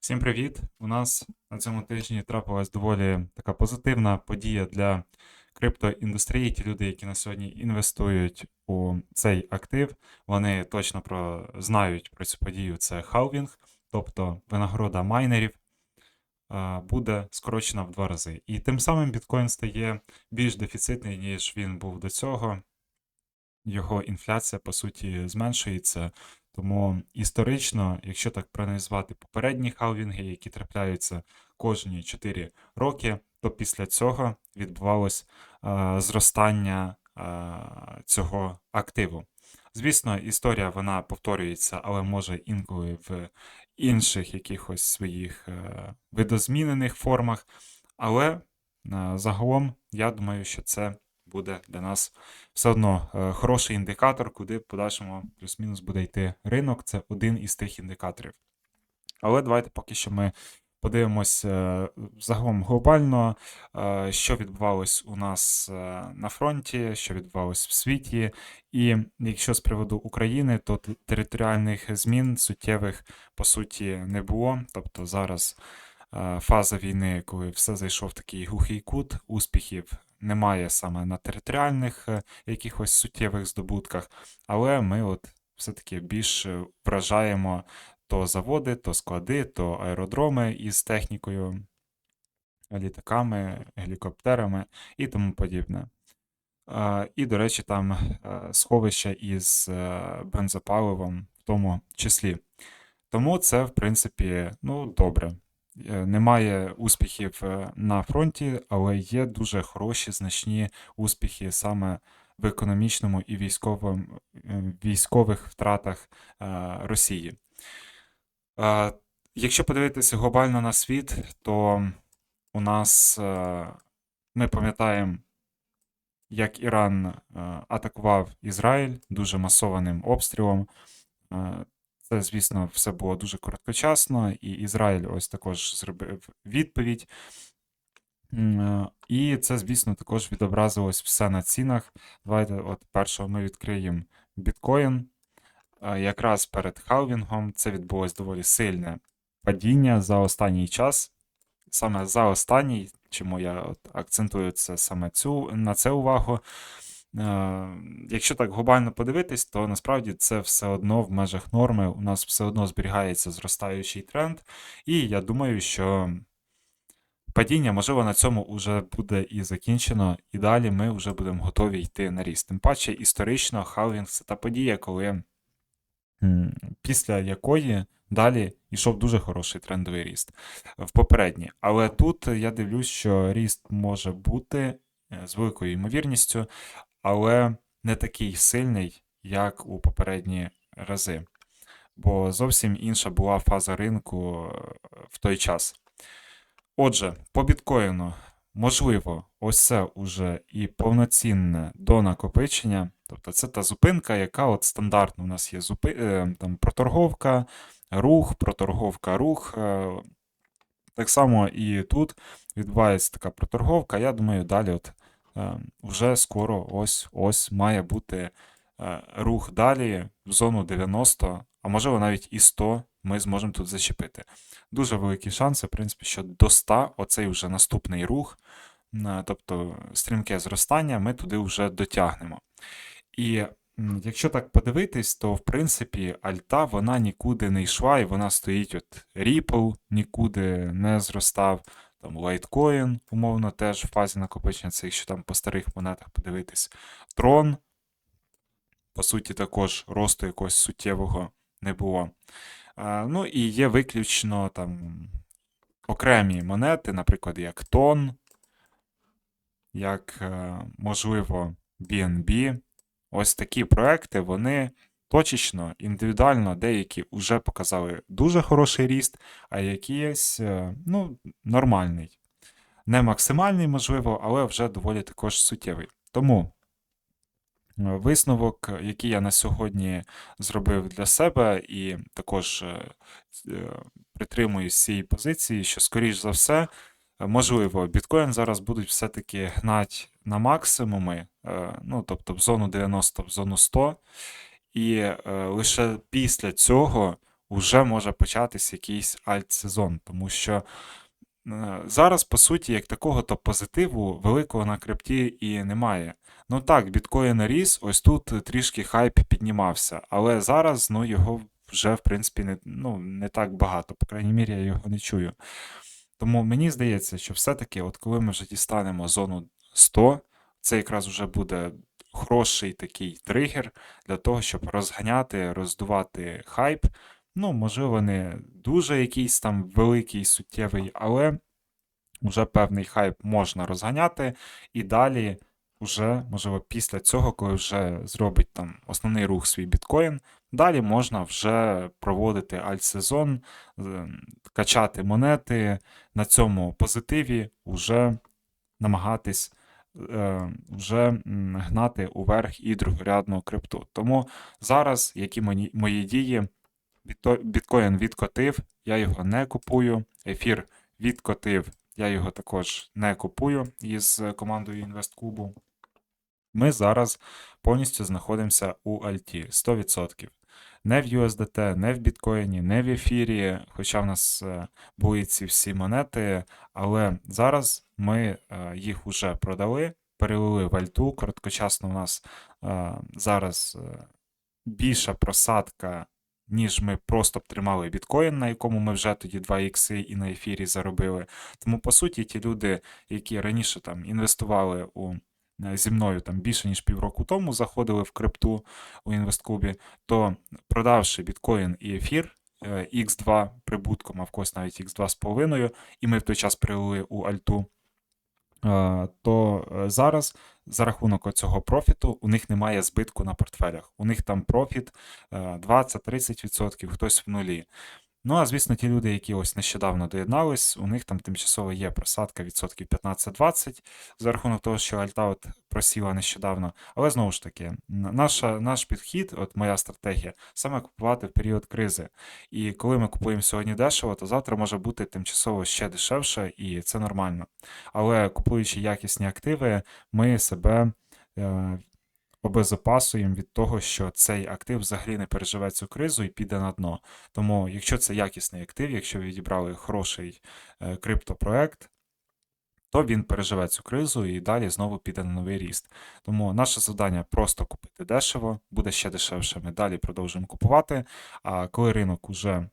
Всім привіт! У нас на цьому тижні трапилась доволі така позитивна подія для криптоіндустрії. Ті люди, які на сьогодні інвестують у цей актив, вони точно про, знають про цю подію. Це халвінг, тобто винагорода майнерів буде скорочена в два рази. І тим самим біткоін стає більш дефіцитний, ніж він був до цього. Його інфляція, по суті, зменшується. Тому історично, якщо так проаналізувати попередні халвінги, які трапляються кожні 4 роки, то після цього відбувалось е, зростання е, цього активу. Звісно, історія вона повторюється, але може інколи в інших якихось своїх е, видозмінених формах. Але е, загалом, я думаю, що це буде для нас все одно е, хороший індикатор, куди в подальшому плюс-мінус буде йти ринок. Це один із тих індикаторів. Але давайте поки що ми подивимось е, загалом глобально, е, що відбувалось у нас на фронті, що відбувалось в світі. І якщо з приводу України, то територіальних змін суттєвих по суті не було. Тобто зараз фаза війни, коли все зайшов в такий глухий кут, успіхів немає саме на територіальних е, якихось суттєвих здобутках, але ми от все-таки більш е, вражаємо то заводи, то склади, то аеродроми із технікою, літаками, гелікоптерами і тому подібне. І, до речі, там е, сховища із бензопаливом в тому числі. Тому це, в принципі, ну, добре. Е, Немає успіхів е, на фронті, але є дуже хороші, значні успіхи саме в економічному і військовому, е, військових втратах Росії. Якщо подивитися глобально на світ, то у нас ми пам'ятаємо, як Іран атакував Ізраїль дуже масованим обстрілом. Це, звісно, все було дуже короткочасно, і Ізраїль ось також зробив відповідь. Е, І це, звісно, також відобразилось все на цінах. Давайте, от першого ми відкриємо біткоін. Якраз перед халвінгом це відбулось доволі сильне падіння за останній час. Саме за останній, чому я от акцентую це саме цю, на це увагу. Е, Якщо так глобально подивитись, то насправді це все одно в межах норми. У нас все одно зберігається зростаючий тренд. І я думаю, що падіння, можливо, на цьому вже буде і закінчено, і далі ми вже будемо готові йти на ріст. Тим паче, історично, халвінг це та подія, коли після якої далі йшов дуже хороший трендовий ріст в попередній. Але тут я дивлюсь, що ріст може бути е, з великою ймовірністю, але не такий сильний, як у попередні рази. Бо зовсім інша була фаза ринку е, в той час. Отже, по біткоїну, можливо, ось це уже і повноцінне донакопичення. Тобто це та зупинка, яка от стандартно у нас є зупи... е, там, проторговка, рух, проторговка, рух. е, Так само і тут відбувається така проторговка. Я думаю, далі от вже скоро ось ось має бути е, рух далі в зону 90, а можливо навіть і 100 ми зможемо тут зачепити. Дуже великі шанси, в принципі, що до 100 оцей вже наступний рух, е, тобто стрімке зростання, ми туди вже дотягнемо. І якщо так подивитись, то в принципі альта вона нікуди не йшла, і вона стоїть от Ripple нікуди не зростав. Там Litecoin, умовно, теж в фазі накопичення, це якщо там по старих монетах подивитись. Tron, по суті, також росту якогось суттєвого не було. А, ну і є виключно там окремі монети, наприклад, як Тон, як, е, можливо, BNB. Ось такі проекти, вони точечно, індивідуально, деякі вже показали дуже хороший ріст, а якийсь, е, ну, нормальний. Не максимальний, можливо, але вже доволі також суттєвий. Тому е, висновок, який я на сьогодні зробив для себе, і також е, притримуюсь цієї позиції, що, скоріш за все, можливо, біткоін зараз будуть все-таки гнати на максимуми, ну, тобто в зону 90, в зону 100, і е, лише після цього вже може початись якийсь альт-сезон, тому що е, зараз, по суті, як такого то позитиву великого на крипті і немає. Ну так, біткоін ріс, ось тут трішки хайп піднімався, але зараз ну, його вже, в принципі, не, ну, не так багато, по крайній мірі, я його не чую. Тому мені здається, що все-таки, от коли ми вже дістанемо зону 100, це якраз вже буде хороший такий тригер для того, щоб розганяти, роздувати хайп. Ну, можливо, не дуже якийсь там великий, суттєвий, але вже певний хайп можна розганяти. І далі, вже, можливо, після цього, коли вже зробить там основний рух свій біткоін, далі можна вже проводити альт-сезон, качати монети, на цьому позитиві вже намагатись вже гнати уверх і другорядну крипту. Тому зараз, які мої, мої дії, біткоін відкотив, я його не купую, ефір відкотив, я його також не купую із командою інвесткубу. Ми зараз повністю знаходимося у Альті 100% не в USDT, не в біткоїні, не в ефірі, хоча в нас е, були ці всі монети, але зараз ми е, їх вже продали, перелили в альту. Короткочасно у нас е, зараз більша просадка. Ніж ми просто б тримали біткоін, на якому ми вже тоді 2 ікси і на ефірі заробили. Тому, по суті, ті люди, які раніше там інвестували у зі мною там більше ніж півроку тому заходили в крипту у інвестклубі, то продавши біткоін і ефір X2 е, прибутком, а в когось навіть X2 з половиною, і ми в той час прилили у Альту. Е, то зараз за рахунок цього профіту у них немає збитку на портфелях. У них там профіт 20-30%, хтось в нулі. Ну, а звісно, ті люди, які ось нещодавно доєднались, у них там тимчасово є просадка відсотків 15-20 за рахунок того, що альтаут просіла нещодавно. Але знову ж таки, наша, наш підхід, от моя стратегія, саме купувати в період кризи. І коли ми купуємо сьогодні дешево, то завтра може бути тимчасово ще дешевше, і це нормально. Але купуючи якісні активи, ми себе. Обезопасуємо від того, що цей актив взагалі не переживе цю кризу і піде на дно. Тому, якщо це якісний актив, якщо ви відібрали хороший е, криптопроект, то він переживе цю кризу і далі знову піде на новий ріст. Тому наше завдання просто купити дешево, буде ще дешевше. Ми далі продовжуємо купувати. А коли ринок уже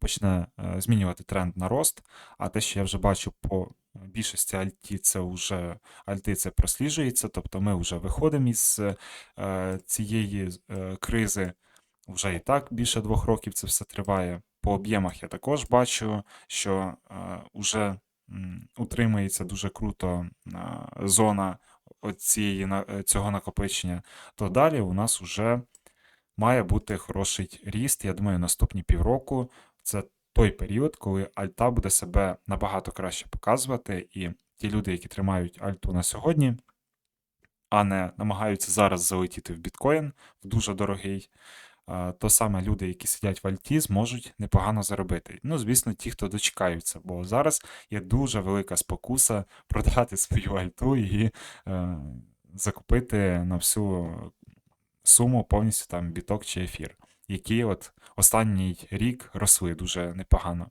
почне е, змінювати тренд на рост, а те, що я вже бачу по більшості альті це вже альти це просліджується, тобто ми вже виходимо із е, цієї е, кризи. Вже і так більше двох років це все триває. По об'ємах я також бачу, що вже утримується дуже круто зона цієї, цього накопичення, то далі у нас вже має бути хороший ріст. Я думаю, наступні півроку це той період, коли Альта буде себе набагато краще показувати, і ті люди, які тримають Альту на сьогодні, а не намагаються зараз залетіти в біткоін в дуже дорогий, то саме люди, які сидять в Альті, зможуть непогано заробити. Ну, звісно, ті, хто дочекаються, бо зараз є дуже велика спокуса продати свою альту і е, закупити на всю суму повністю там біток чи ефір які от останній рік росли дуже непогано.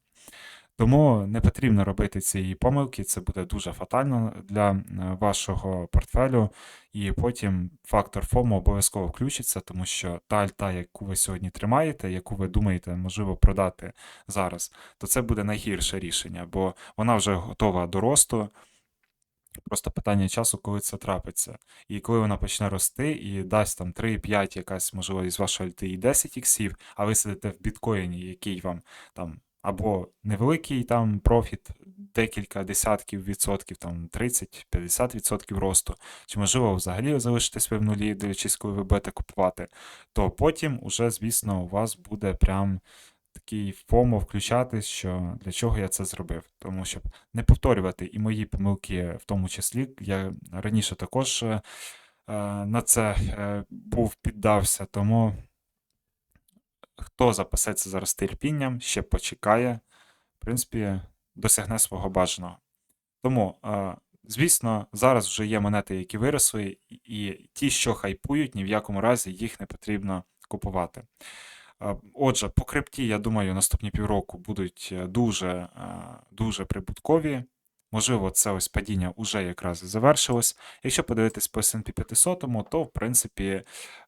Тому не потрібно робити цієї помилки, це буде дуже фатально для е, вашого портфелю, і потім фактор ФОМу обов'язково включиться, тому що та альта, яку ви сьогодні тримаєте, яку ви думаєте, можливо, продати зараз, то це буде найгірше рішення, бо вона вже готова до росту. Просто питання часу, коли це трапиться. І коли вона почне рости і дасть там 3-5 якась можливо із вашої альти і 10 іксів, а ви сидите в біткоїні, який вам там або невеликий там профіт, декілька десятків відсотків, там 30-50 відсотків росту, чи можливо взагалі залишитесь ви в нулі, дивлячись, коли ви будете купувати, то потім уже, звісно, у вас буде прям такий ФОМО включати, що для чого я це зробив. Тому щоб не повторювати і мої помилки, в тому числі, я раніше також е, на це е, був піддався. Тому хто запасеться зараз терпінням, ще почекає, в принципі, досягне свого бажаного. Тому, е, звісно, зараз вже є монети, які виросли, і ті, що хайпують, ні в якому разі їх не потрібно купувати. Отже, по крипті, я думаю, наступні півроку будуть е, дуже, е, дуже прибуткові. Можливо, це ось падіння уже якраз і завершилось. Якщо подивитись по S&P 500, то в принципі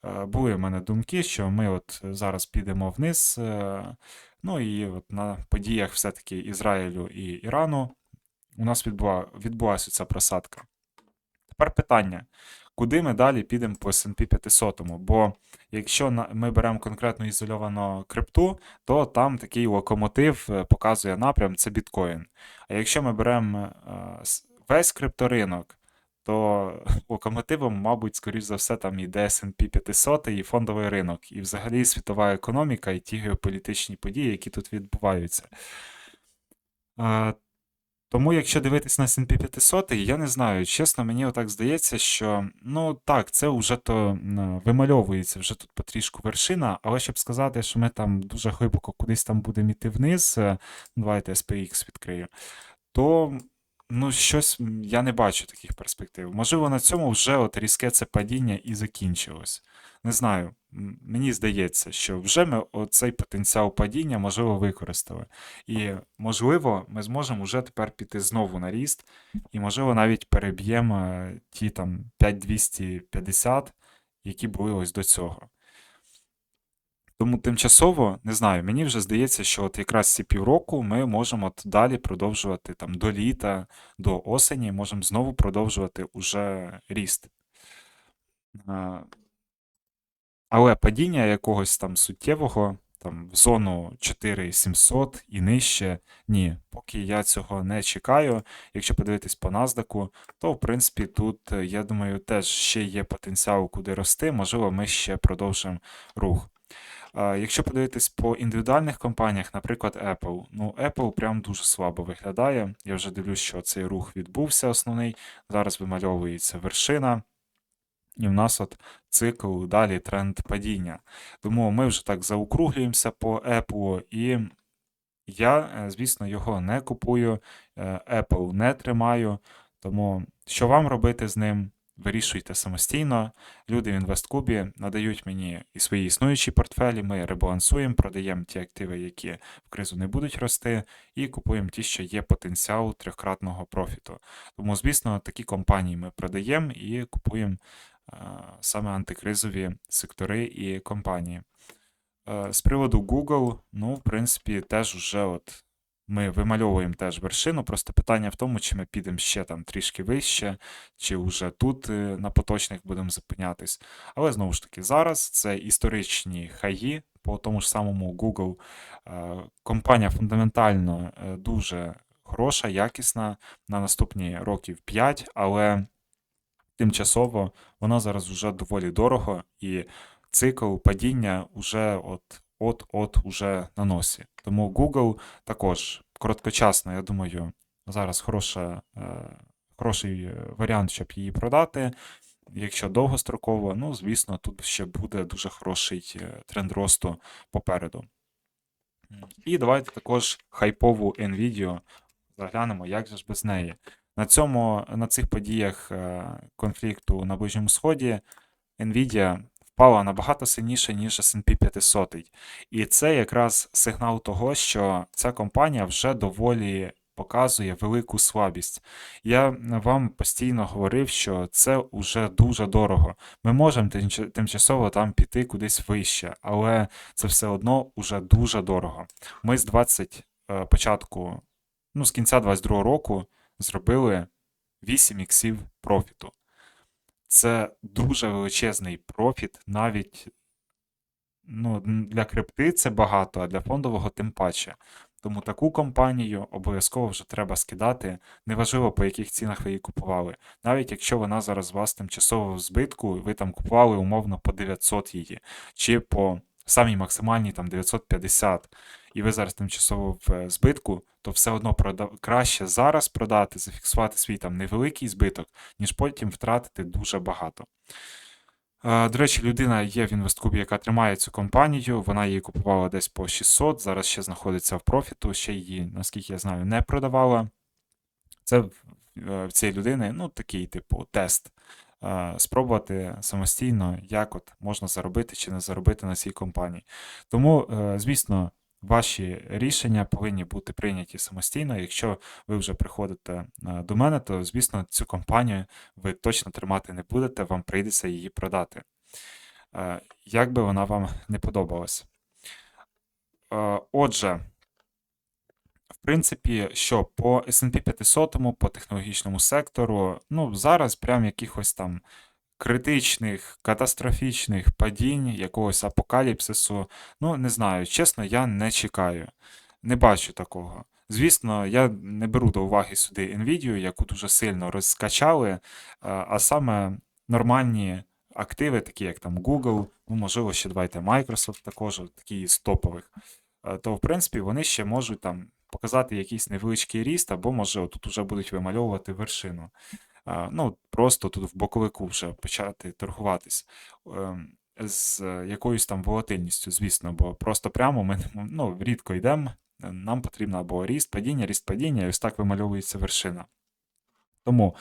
е, були в мене думки, що ми от зараз підемо вниз. Ну і от на подіях все-таки Ізраїлю і Ірану у нас відбула, відбулася ця просадка. Тепер питання: куди ми далі підемо по S&P 500? Бо якщо ми беремо конкретно ізольовану крипту, то там такий локомотив е, показує напрям це біткоін. А якщо ми беремо е, весь крипторинок, то локомотивом, мабуть, скоріш за все, там іде S&P 500 і фондовий ринок, і взагалі світова економіка і ті геополітичні події, які тут відбуваються. Тому, якщо дивитись на S&P 500, я не знаю, чесно, мені отак здається, що ну так, це вже то вимальовується вже тут потрішку вершина, але щоб сказати, що ми там дуже глибоко кудись там будемо йти вниз, е, давайте SPX відкрию, то ну, щось я не бачу таких перспектив. Можливо, на цьому вже от різке це падіння і закінчилось. Не знаю, мені здається, що вже ми оцей потенціал падіння можливо використали. І можливо, ми зможемо вже тепер піти знову на ріст, і можливо навіть переб'ємо е, ті там 5250, які були ось до цього. Тому тимчасово, не знаю, мені вже здається, що от якраз ці півроку ми можемо от далі продовжувати там до літа, до осені, можемо знову продовжувати уже ріст. Але падіння якогось там суттєвого, там в зону 4700 і нижче, ні, поки я цього не чекаю. Якщо подивитись по NASDAQ, то в принципі тут, е, я думаю, теж ще є потенціал, куди рости. Можливо, ми ще продовжимо рух. Якщо подивитись по індивідуальних компаніях, наприклад, Apple, ну Apple прям дуже слабо виглядає. Я вже дивлюсь, що цей рух відбувся основний. Зараз вимальовується вершина. І в нас от цикл далі тренд падіння. Тому ми вже так заокруглюємося по Apple, і я, е, звісно, його не купую, е, Apple не тримаю. Тому що вам робити з ним? Вирішуйте самостійно. Люди в інвесткубі надають мені і свої існуючі портфелі, ми ребалансуємо, продаємо ті активи, які в кризу не будуть рости, і купуємо ті, що є потенціал трьохкратного профіту. Тому, звісно, такі компанії ми продаємо і купуємо саме антикризові сектори і компанії. Е, З приводу Google, ну, в принципі, теж вже от ми вимальовуємо теж вершину. Просто питання в тому, чи ми підемо ще там трішки вище, чи вже тут е, на поточних будемо зупинятись. Але знову ж таки, зараз це історичні хаї по тому ж самому Google. Е, Компанія фундаментально е, дуже хороша, якісна на наступні років 5, але тимчасово вона зараз вже доволі дорого, і цикл падіння вже от от-от уже на носі. Тому Google також короткочасно, я думаю, зараз хороша, е, хороший варіант, щоб її продати. Якщо довгостроково, ну, звісно, тут ще буде дуже хороший е, тренд росту попереду. І давайте також хайпову NVIDIA заглянемо, як же ж без неї. На цьому, на цих подіях е, конфлікту на Ближньому Сході Nvidia впала набагато сильніше, ніж S&P 500. І це якраз сигнал того, що ця компанія вже доволі показує велику слабість. Я вам постійно говорив, що це вже дуже дорого. Ми можемо тимчасово там піти кудись вище, але це все одно уже дуже дорого. Ми з 20 е, початку, ну, з кінця 22 року зробили 8 іксів профіту. Це дуже величезний профіт, навіть ну, для крипти це багато, а для фондового тим паче. Тому таку компанію обов'язково вже треба скидати, неважливо по яких цінах ви її купували. Навіть якщо вона зараз у вас тимчасово в збитку, ви там купували умовно по 900 її, чи по самій максимальній там 950, і ви зараз тимчасово в е, збитку, то все одно прода... краще зараз продати, зафіксувати свій там невеликий збиток, ніж потім втратити дуже багато. Е, До речі, людина є в інвесткубі, яка тримає цю компанію. Вона її купувала десь по 600, зараз ще знаходиться в профіту, ще її, наскільки я знаю, не продавала. Це в, е, цієї людини, ну, такий, типу, тест. Е, спробувати самостійно, як от можна заробити чи не заробити на цій компанії. Тому, е, звісно, ваші рішення повинні бути прийняті самостійно. Якщо ви вже приходите е, до мене, то, звісно, цю компанію ви точно тримати не будете, вам прийдеться її продати. Як би вона вам не подобалась. Отже, принципі, що по S&P 500, по технологічному сектору, ну, зараз прям якихось там критичних, катастрофічних падінь, якогось апокаліпсису, ну, не знаю, чесно, я не чекаю. Не бачу такого. Звісно, я не беру до уваги сюди Nvidia, яку дуже сильно розкачали, е, а саме нормальні активи, такі як там Google, ну, можливо, ще давайте Microsoft також, такі з топових, е, то в принципі вони ще можуть там показати якийсь невеличкий ріст, або може тут вже будуть вимальовувати вершину. Ну, просто тут в боковику вже почати торгуватись. Ем, З якоюсь там волатильністю, звісно, бо просто прямо ми ну, рідко йдемо. Нам потрібно або ріст, падіння, ріст, падіння, і ось так вимальовується вершина. Тому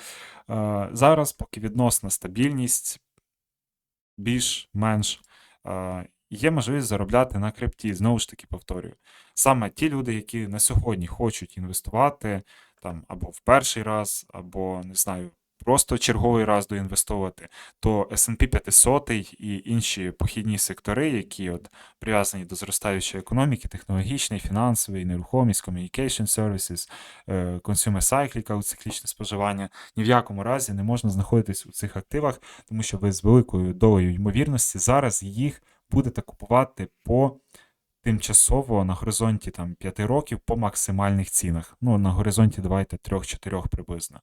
е, зараз, поки відносна стабільність, більш-менш е, є можливість заробляти на крипті. Знову ж таки, повторюю. Саме ті люди, які на сьогодні хочуть інвестувати там або в перший раз, або не знаю, просто черговий раз доінвестовувати, то S&P 500 і інші похідні сектори, які от прив'язані до зростаючої економіки, технологічної, фінансової, нерухомість, communication services, е, consumer cyclical, циклічне споживання, ні в якому разі не можна знаходитись у цих активах, тому що ви з великою долею ймовірності зараз їх будете купувати по тимчасово на горизонті там 5 років по максимальних цінах. Ну, на горизонті давайте 3-4 приблизно.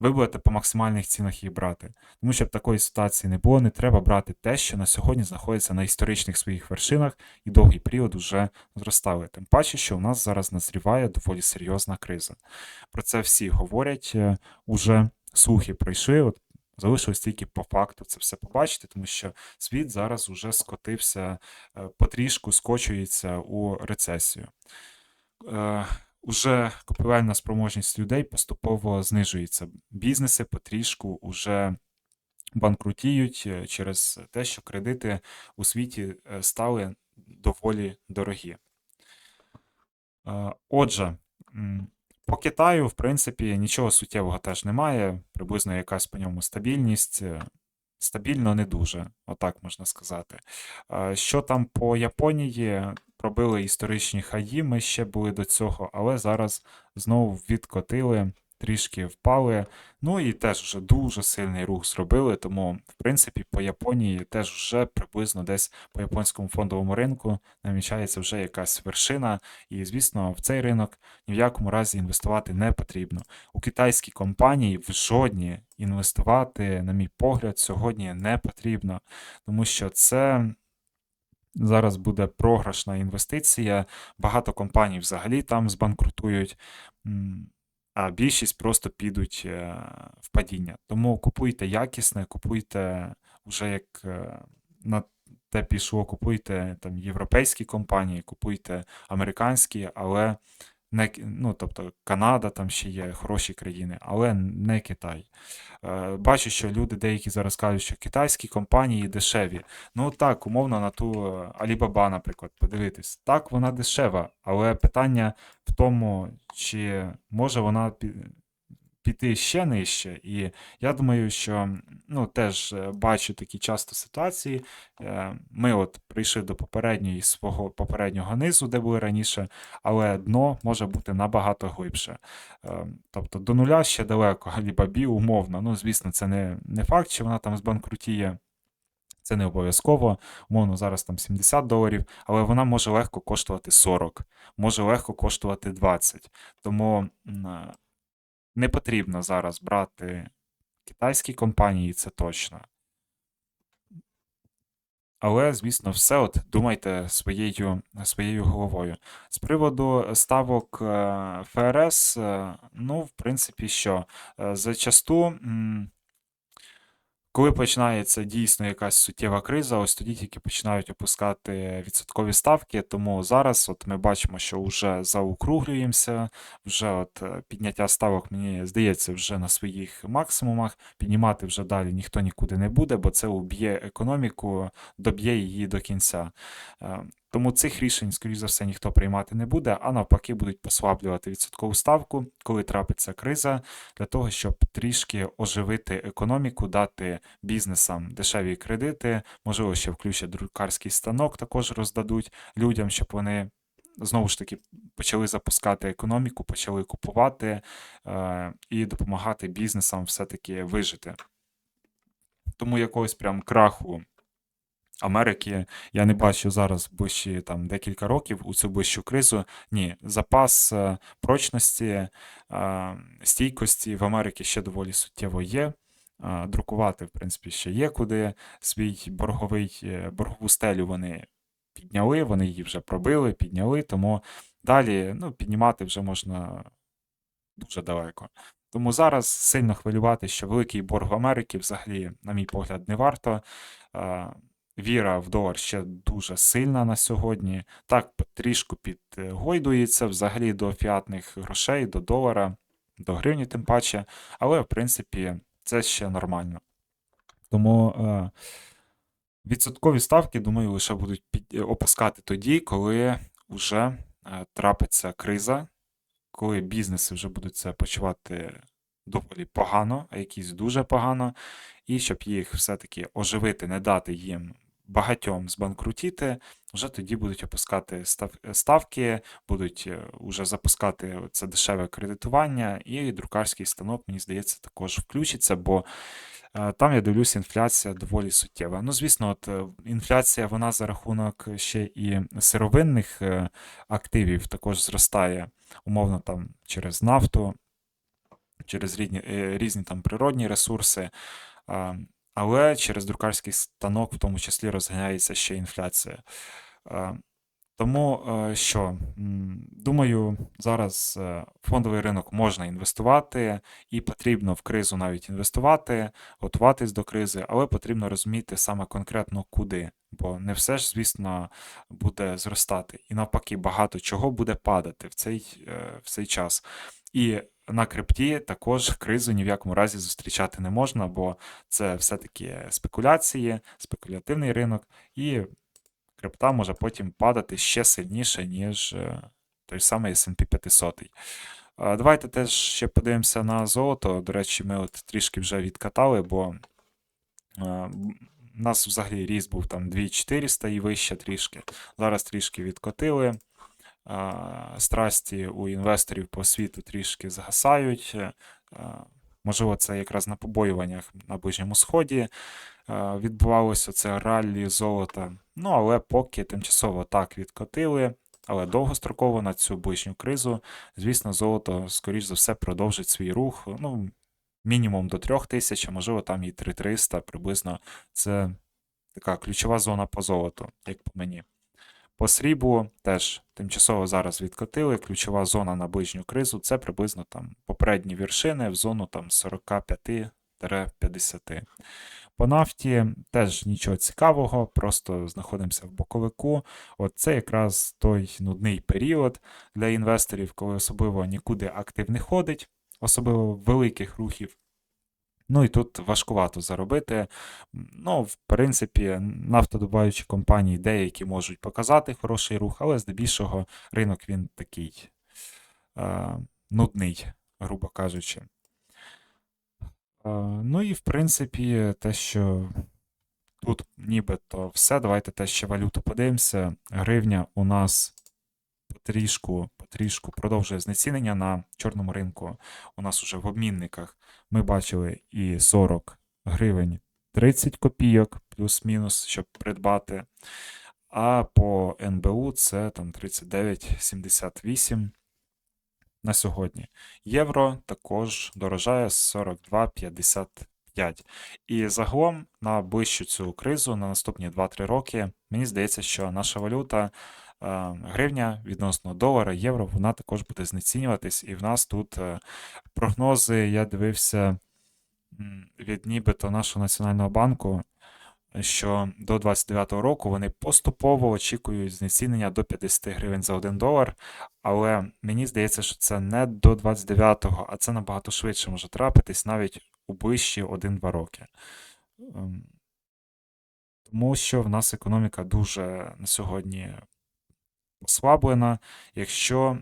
Ви будете по максимальних цінах їх брати. Тому щоб такої ситуації не було, не треба брати те, що на сьогодні знаходиться на історичних своїх вершинах і довгий період вже зростали. Тим паче, що у нас зараз назріває доволі серйозна криза. Про це всі говорять е, уже слухи пройшли. От Залишилось тільки по факту це все побачити, тому що світ зараз уже скотився, е, потрішку скочується у рецесію. Е, Уже купівельна спроможність людей поступово знижується. Бізнеси потрішку уже банкрутіють е, через те, що кредити у світі стали доволі дорогі. Отже, по Китаю, в принципі, нічого суттєвого теж немає. Приблизно якась по ньому стабільність. е, Стабільно не дуже, отак можна сказати. Що там по Японії? Пробили історичні хаї, ми ще були до цього, але зараз знову відкотили, трішки впали. Ну і теж вже дуже сильний рух зробили. Тому, в принципі, по Японії теж вже приблизно десь по японському фондовому ринку намічається вже якась вершина. І, звісно, в цей ринок ні в якому разі інвестувати не потрібно. У китайські компанії в жодні інвестувати, на мій погляд, сьогодні не потрібно, тому що це. Зараз буде програшна інвестиція. Багато компаній взагалі там збанкрутують, а більшість просто підуть е, в падіння. Тому купуйте якісне, купуйте вже як е, на те пішло, купуйте там європейські компанії, купуйте американські, але не, ну, тобто Канада там ще є хороші країни, але не Китай. Е, Бачу, що люди деякі зараз кажуть, що китайські компанії дешеві. Ну так, умовно на ту е, Alibaba, наприклад, подивитись. Так, вона дешева, але питання в тому, чи може вона піти ще нижче. І я думаю, що ну, теж е, бачу такі часто ситуації. Е, Ми от прийшли до попередньої свого попереднього низу, де були раніше, але дно може бути набагато глибше. Е, Тобто до нуля ще далеко, Alibaba умовно. Ну, звісно, це не, не факт, що вона там збанкрутіє. Це не обов'язково, умовно, зараз там 70 доларів, але вона може легко коштувати 40, може легко коштувати 20. Тому не потрібно зараз брати китайські компанії, це точно. Але, звісно, все от думайте своєю, своєю головою. З приводу ставок е, ФРС, е, ну, в принципі, що е, зачасту. Коли починається дійсно якась суттєва криза, ось тоді тільки починають опускати відсоткові ставки. Тому зараз от ми бачимо, що вже заукруглюємося, вже от е, підняття ставок, мені здається, вже на своїх максимумах. Піднімати вже далі ніхто нікуди не буде, бо це уб'є економіку, доб'є її до кінця. Тому цих рішень, скоріш за все, ніхто приймати не буде, а навпаки, будуть послаблювати відсоткову ставку, коли трапиться криза, для того, щоб трішки оживити економіку, дати бізнесам дешеві кредити, можливо, ще включать друкарський станок, також роздадуть людям, щоб вони. Знову ж таки, почали запускати економіку, почали купувати е, і допомагати бізнесам все-таки вижити. Тому якогось прям краху Америки я не бачу зараз ближчі там декілька років у цю ближчу кризу. Ні, запас е, прочності, е, стійкості в Америці ще доволі суттєво є. Е, Друкувати, в принципі, ще є куди. Свій борговий, боргову стелю вони підняли, вони її вже пробили, підняли, тому далі ну, піднімати вже можна дуже далеко. Тому зараз сильно хвилювати, що великий борг в Америці взагалі, на мій погляд, не варто. Е, Віра в долар ще дуже сильна на сьогодні. Так трішку підгойдується взагалі до фіатних грошей, до долара, до гривні, тим паче, але в принципі це ще нормально. Тому е, відсоткові ставки, думаю, лише будуть під, опускати тоді, коли вже е, трапиться криза, коли бізнеси вже будуть це почувати доволі погано, а якісь дуже погано, і щоб їх все-таки оживити, не дати їм багатьом збанкрутіти, вже тоді будуть опускати ставки, будуть вже запускати це дешеве кредитування, і друкарський станок, мені здається, також включиться, бо там я дивлюсь, інфляція доволі суттєва. Ну, звісно, от е, інфляція вона за рахунок ще і сировинних е, активів також зростає, умовно там через нафту, через різні, е, різні там природні ресурси. Але через друкарський станок, в тому числі, розганяється ще інфляція. Е, тому е, що, думаю, зараз е, фондовий ринок можна інвестувати, і потрібно в кризу навіть інвестувати, готуватись до кризи, але потрібно розуміти саме конкретно куди. Бо не все ж, звісно, буде зростати. І навпаки, багато чого буде падати в цей, в цей час. І на крипті також кризу ні в якому разі зустрічати не можна, бо це все-таки спекуляції, спекулятивний ринок, і крипта може потім падати ще сильніше, ніж е, той самий SP 500. Давайте теж ще подивимося на золото. До речі, ми от трішки вже відкатали, бо у нас взагалі ріст був там 2400 і вище трішки. Зараз трішки відкотили страсті у інвесторів по світу трішки згасають. Е, можливо, це якраз на побоюваннях на Ближньому Сході відбувалося це раллі золота. Ну, але поки тимчасово так відкотили, але довгостроково на цю ближню кризу, звісно, золото, скоріш за все, продовжить свій рух. ну, Мінімум до 3000, а можливо, там і 3300 приблизно. Це така ключова зона по золоту, як по мені. По сріблу теж тимчасово зараз відкотили. Ключова зона на ближню кризу це приблизно там попередні вершини в зону там 45-50. По нафті теж нічого цікавого, просто знаходимося в боковику. От це якраз той нудний період для інвесторів, коли особливо нікуди актив не ходить, особливо великих рухів. Ну і тут важкувато заробити. Ну, в принципі, нафтодобаючі компанії деякі можуть показати хороший рух, але здебільшого ринок він такий е, нудний, грубо кажучи. Е, ну і в принципі, те, що тут нібито все. Давайте те ще валюту подивимося. Гривня у нас потрішку, потрішку продовжує знецінення на чорному ринку. У нас уже в обмінниках ми бачили і 40 гривень 30 копійок, плюс-мінус, щоб придбати. А по НБУ це там 39,78 на сьогодні. Євро також дорожає 42,55. І загалом на ближчу цю кризу на наступні 2-3 роки, мені здається, що наша валюта гривня відносно долара, євро, вона також буде знецінюватись. І в нас тут е, прогнози, я дивився від нібито нашого Національного банку, що до 29-го року вони поступово очікують знецінення до 50 гривень за 1 долар. Але мені здається, що це не до 29-го, а це набагато швидше може трапитись навіть у ближчі 1-2 роки. Ем, Тому що в нас економіка дуже на сьогодні послаблена, якщо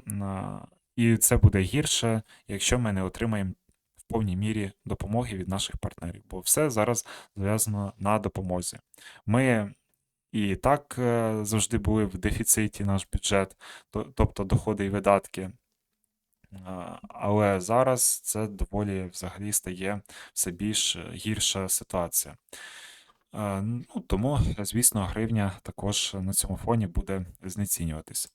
і це буде гірше, якщо ми не отримаємо в повній мірі допомоги від наших партнерів, бо все зараз зав'язано на допомозі. Ми і так е, завжди були в дефіциті наш бюджет, тобто доходи і видатки. Але зараз це доволі взагалі стає все більш е, гірша ситуація. Е, Ну, тому, звісно, гривня також на цьому фоні буде знецінюватись.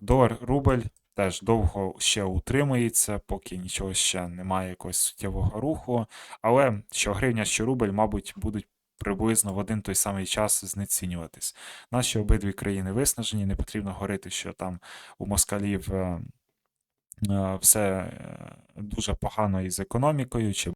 Долар рубль теж довго ще утримується, поки нічого ще немає якогось суттєвого руху. Але що гривня, що рубль, мабуть, будуть приблизно в один той самий час знецінюватись. Наші обидві країни виснажені, не потрібно говорити, що там у москалів е, е, все дуже погано із економікою, чи